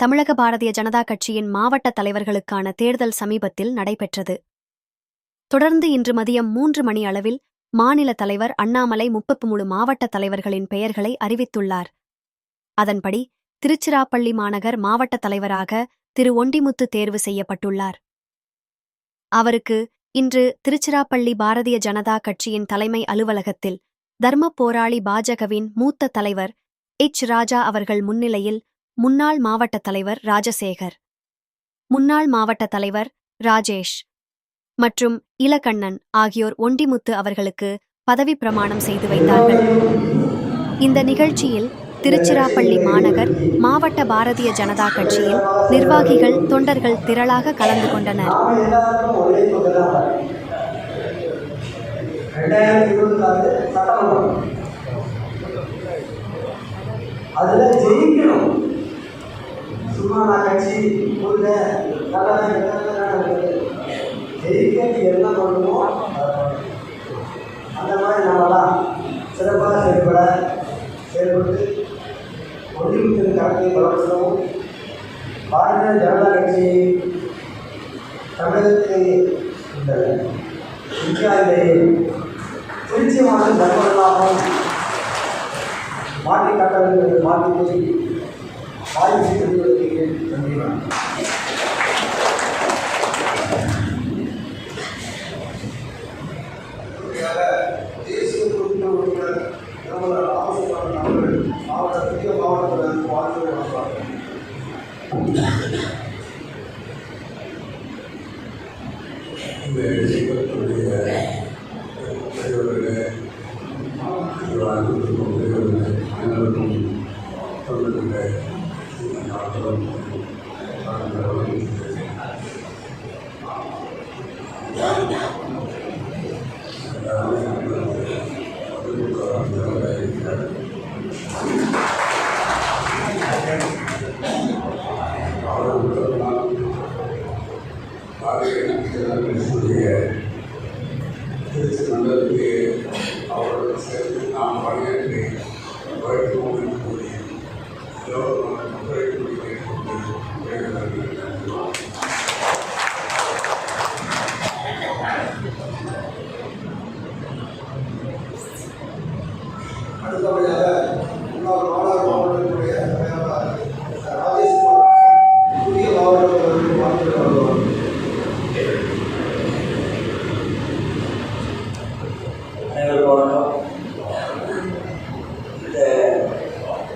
தமிழக பாரதிய ஜனதா கட்சியின் மாவட்ட தலைவர்களுக்கான தேர்தல் சமீபத்தில் நடைபெற்றது. தொடர்ந்து இன்று மதியம் மூன்று மணி அளவில் மாநில தலைவர் அண்ணாமலை முப்பத்து மூணு மாவட்ட தலைவர்களின் பெயர்களை அறிவித்துள்ளார். அதன்படி திருச்சிராப்பள்ளி மாநகர் மாவட்ட தலைவராக திரு. ஒண்டிமுத்து தேர்வு செய்யப்பட்டுள்ளார். அவருக்கு இன்று திருச்சிராப்பள்ளி பாரதிய ஜனதா கட்சியின் தலைமை அலுவலகத்தில் தர்ம போராளி பாஜகவின் மூத்த தலைவர் எச். ராஜா அவர்கள் முன்னிலையில் முன்னாள் மாவட்ட தலைவர் ராஜசேகர். முன்னாள் மாவட்ட தலைவர் ராஜேஷ். மற்றும் இலக்கண்ணன் ஆகியோர் ஒண்டிமுத்து அவர்களுக்கு பதவி பிரமாணம் செய்து வைத்தார்கள். இந்த நிகழ்ச்சியில் திருச்சிராப்பள்ளி மாநகர் மாவட்ட பாரதிய ஜனதா கட்சியில் நிர்வாகிகள் தொண்டர்கள் திரளாக கலந்து கொண்டனர். அதுல ஜெயிக்கணும். சும்மா கட்சி உள்ள நல்லா ஜெயிக்கிறது என்ன பண்ணுமோ அந்த மாதிரி நம்மளாம் சிறப்பாக செயல்பட செயல்பட்டு ஒன்றியத்தின் கணக்கை பலப்படுத்தவும் பாரதிய ஜனதா கட்சி தமிழகத்தை இந்த இந்தியாவிலேயே திருச்சி மாநில தர்மலாபம் மாற்றி காட்ட வேண்டும் என்று மாற்றி கூறி வாய்ப்பு செய்து தேசிய குறிப்பிட்ட உறுப்பினர் திருமல ராமசுப்ரமணியன் அவர்கள் மாவட்ட புதிய மாவட்டத்தில் வாழ்த்து வழங்குவார்கள் இந்த இயக்கத்துடைய திருச்சி மண்டலத்திலே அவர்களுடன் சேர்ந்து நாம் பணியாற்றி வைக்கும் அடுத்தபடியாக முன்னாள் மாநகர மாவட்டத்தினுடைய தலைவர் ராஜேஷ்குமார் புதிய மாவட்டத்திற்கு அனைவருக்கும் வணக்கம் இந்த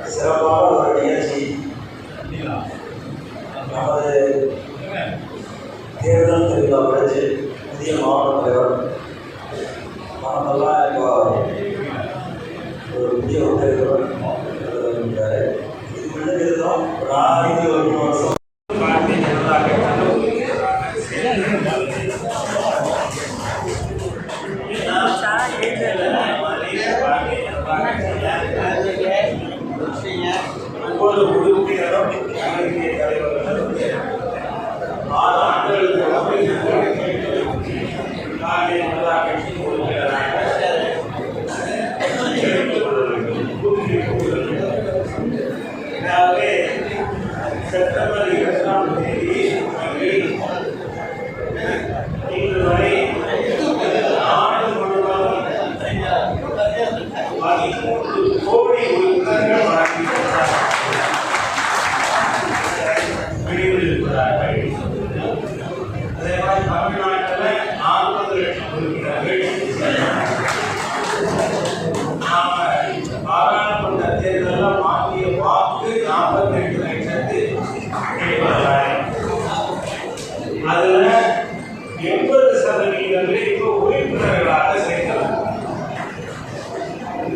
சிறப்பான ஒரு நிகழ்ச்சி நமது தேர்தல் திருவிழா படிச்சு புதிய மாவட்ட தலைவர் நாமெல்லாம் இப்போ ஒரு புதிய ஒரு தலைவர் இருக்காரு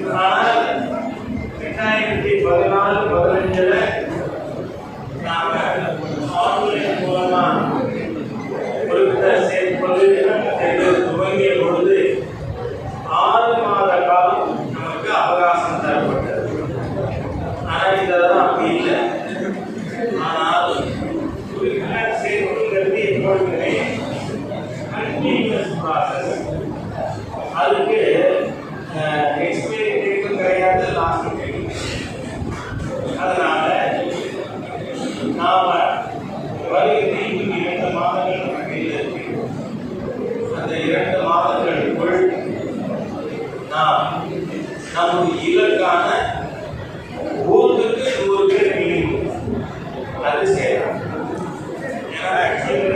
भारत मिठाई के बदनाल बदल जले நமது இலக்கான ஊருக்கு நூறு பேர் மினிமம் அது செய்யலாம் ஏன்னா actually